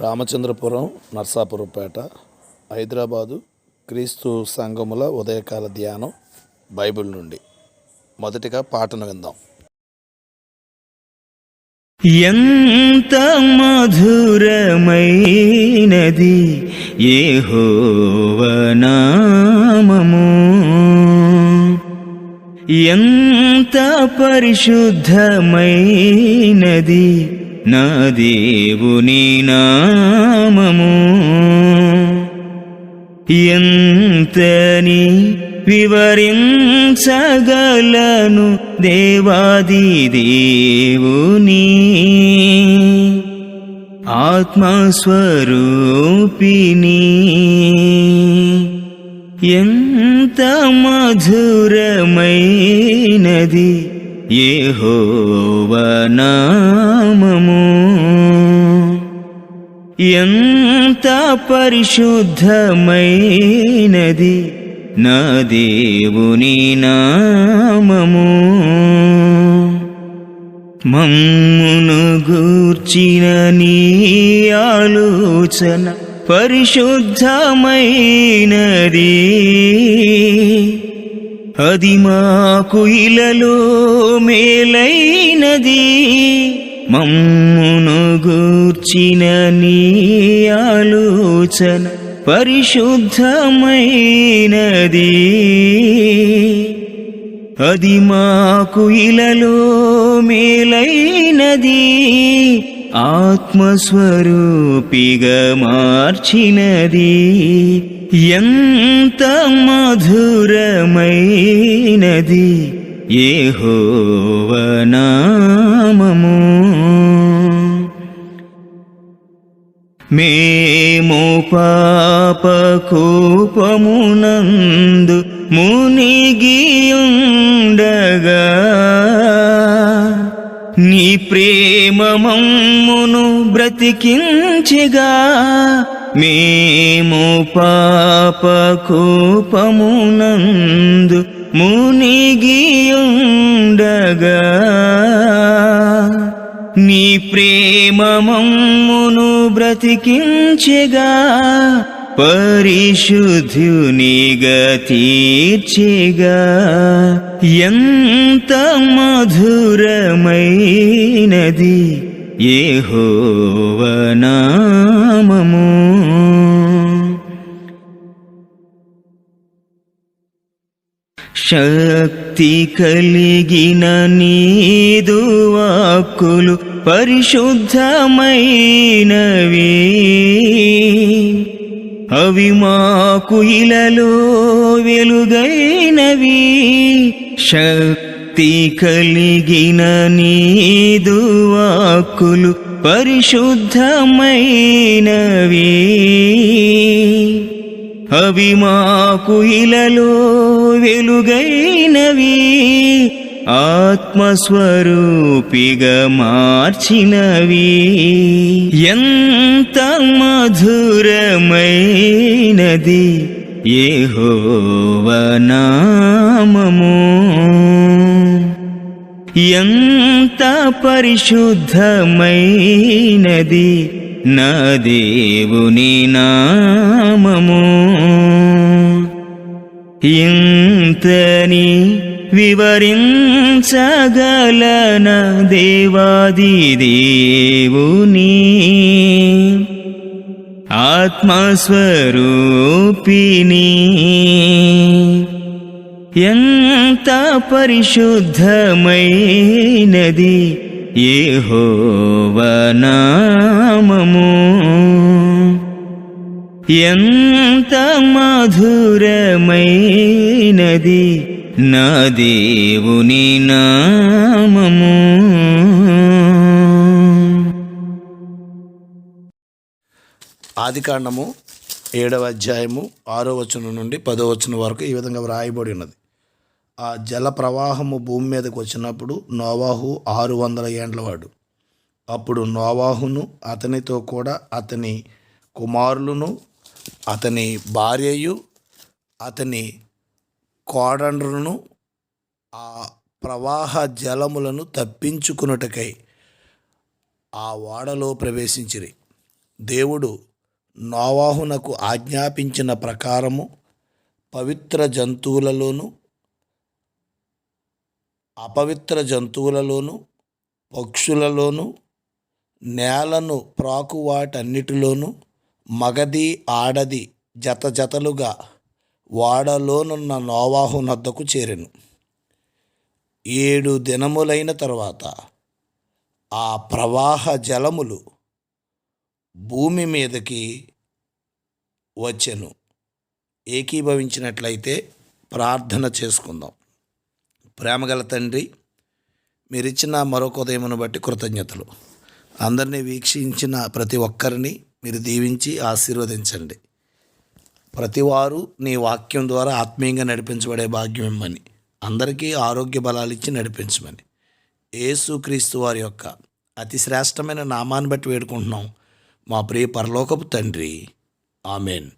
రామచంద్రపురం నర్సాపురంపేట హైదరాబాదు క్రీస్తు సంఘముల ఉదయకాల ధ్యానం బైబిల్ నుండి. మొదటిగా పాటను విందాం. ఎంత మధురమైనది యెహోవనామము ఎంత పరిశుద్ధమైనది నా దేవుని నామము. ఎంతని వివరించగలను దేవాది దేవుని? ఆత్మస్వరూపిణి. ఎంత మధురమైనది యెహోవనామము ఎంత పరిశుద్ధమైనది నా దేవుని నామము. మమ్మును గూర్చిన నీ ఆలోచన పరిశుద్ధమైనది. అది మాకు ఇలలో మేలైనది. మమ్మును గూర్చిన నీ ఆలోచన పరిశుద్ధమైనది. అది మాకు ఇలలో మేలైనది. ఆత్మస్వరూపిగా మార్చినది. ఎంత మధురమైనది. యెహోవనామము. మేము పాపకూపమునందు మునిగియుండగా నీ ప్రేమమమ్మును బ్రతికించిగా మేము పాపకూపమునందు మునిగియుండగా నీ ప్రేమ మమ్మును బ్రతికించెగా పరిశుద్ధునిగా తీర్చెగా ఎంత మధురమైనది యెహోవనామము శక్తి కలిగిన నీదు వాక్కులు పరిశుద్ధమైనవి. అవి మాకు ఇలలో వెలుగైనవి. శక్తి కలిగిన నీదు వాక్కులు పరిశుద్ధమైనవి. అవి మాకు ఇలలో వెలుగైనవి. ఆత్మస్వరూపిగా మార్చినవి. ఎంత మధురమైనది యెహోవనామము ఎంత పరిశుద్ధమైనది నా దేవుని నా ఇంతని వివరించగలన దేవాది దేవుని. ఆత్మస్వరూపిణి. ఎంత పరిశుద్ధమైనది యెహోవనామము ఎంత ఉన్నది నా దేవుని నామము. ఆదికాండము ఏడవ అధ్యాయము ఆరో వచనం నుండి పదో వచనం వరకు ఈ విధంగా వ్రాయబడి ఉన్నది. ఆ జల ప్రవాహము భూమి మీదకి వచ్చినప్పుడు నోవాహు ఆరు వందల ఏండ్లవాడు అప్పుడు నోవాహును అతనితో కూడా అతని కుమారులను అతని భార్యయు అతని కోడండ్రును ఆ ప్రవాహ జలములను తప్పించుకున్నటకై ఆ ఓడలో ప్రవేశించిరి. దేవుడు నోవాహునకు ఆజ్ఞాపించిన ప్రకారము పవిత్ర జంతువులలోను అపవిత్ర జంతువులలోను పక్షులలోను నేలను ప్రాకు వాటన్నిటిలోనూ మగది ఆడది జత జతలుగా వాడలోనున్న నోవాహు నద్దకు చేరెను. ఏడు దినములైన తర్వాత ఆ ప్రవాహ జలములు భూమి మీదకి వచ్చెను. ఏకీభవించినట్లయితే ప్రార్థన చేసుకుందాం. ప్రేమగల తండ్రి మీరిచ్చిన మరొక ఉదయమును బట్టి కృతజ్ఞతలు. అందరినీ వీక్షించిన ప్రతి ఒక్కరిని మీరు దీవించి ఆశీర్వదించండి. ప్రతివారు నీ వాక్యం ద్వారా ఆత్మీయంగా నడిపించబడే భాగ్యం ఇమ్మని. అందరికీ ఆరోగ్య బలాలు ఇచ్చి నడిపించమని. ఏసుక్రీస్తు వారి యొక్క అతి శ్రేష్టమైన నామాన్ని బట్టి వేడుకుంటున్నాం. మా ప్రియ పరలోకపు తండ్రి. ఆమెన్.